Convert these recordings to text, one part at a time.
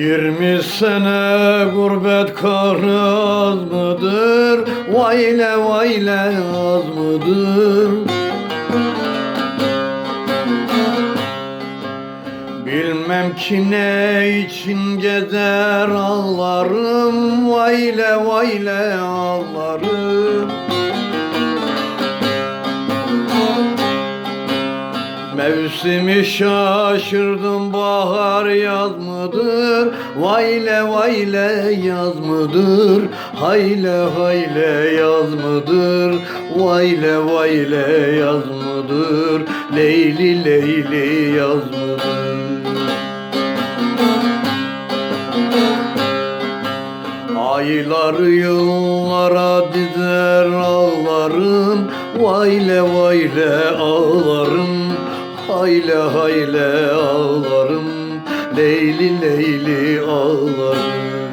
Yirmi sene gurbet karı az mıdır? Vayle vayle az mıdır? Bilmem ki ne için gezer ağlarım Vayle vayle ağlarım Mevsimi şaşırdım bahar yaz mıdır? Vayle vayle yaz mıdır? Hayle hayle yaz mıdır? Vayle vayle yaz mıdır? Leyli leyli yaz mıdır? Aylar yıllara dizer ağlarım Vayle vayle ağlarım Hayle hayle ağlarım. Leyli leyli ağlarım.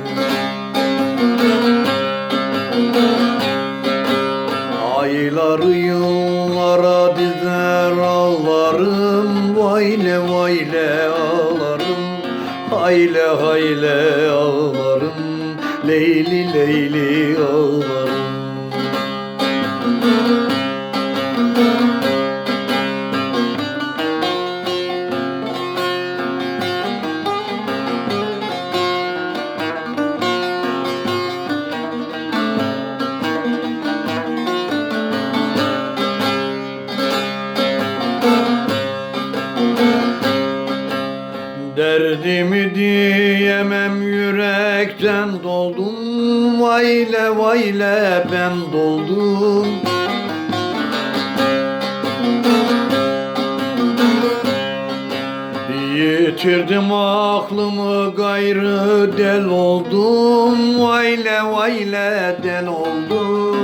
Aylar yıllara dizer ağlarım. Vayle vayle ağlarım. Hayle hayle ağlarım. Leyli leyli ağlarım Derdimi diyemem yürekten doldum. Vayle vayle ben doldum. Yitirdim aklımı gayrı del oldum. Vayle vayle del oldum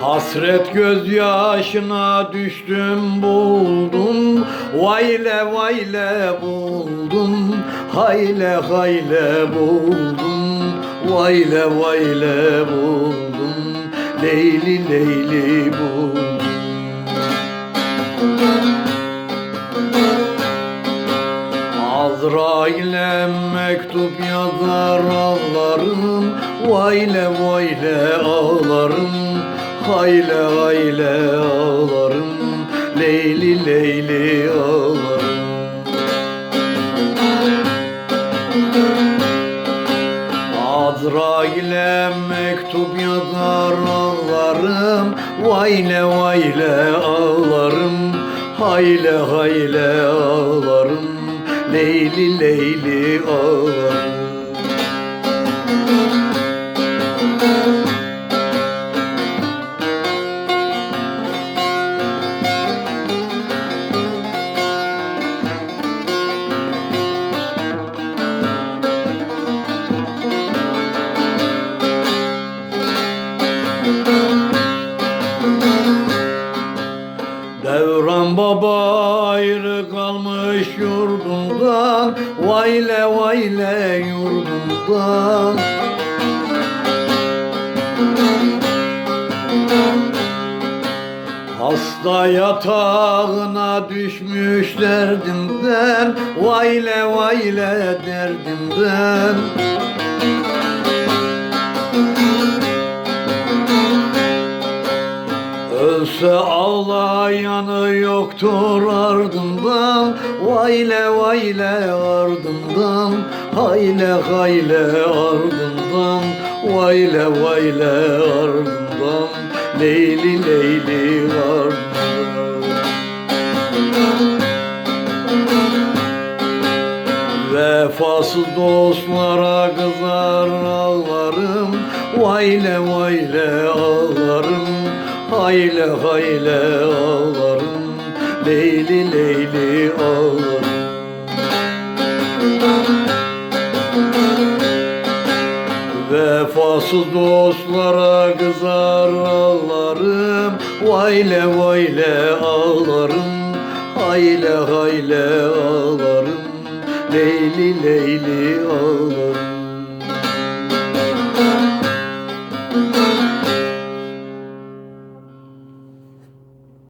Hasret gözyaşına düştüm buldum. Vayle vayle buldum. Hayle hayle buldum. Vayle vayle buldum. Leyli leyli buldum. Azrail'e mektup yazar ağlarım. Vayle vayle ağlarım Hayle hayle ağlarım. Leyli leyli ağlarım. Azrail'e mektup yazar ağlarım. Vayle vayle ağlarım. Hayle hayle ağlarım. Leyli leyli ağlarım Devran baba ayrı kalmış yurdundan Vayle vayle yurdundan Hasta yatağına düşmüş derdimden Vayle vayle derdimden Ölse ağlayanı yoktur ardından. Vayle vayle ardından Hayle hayle ardından. Vayle vayle ardından Leyli leyli ardından. Vefasız dostlara kızar ağlarım. Vayle vayle ağlarım Hayle hayle ağlarım Leyli leyli ağlarım. Vefasız dostlara kızar ağlarım Vayle vayle ağlarım. Hayle hayle ağlarım Leyli leyli ağlarım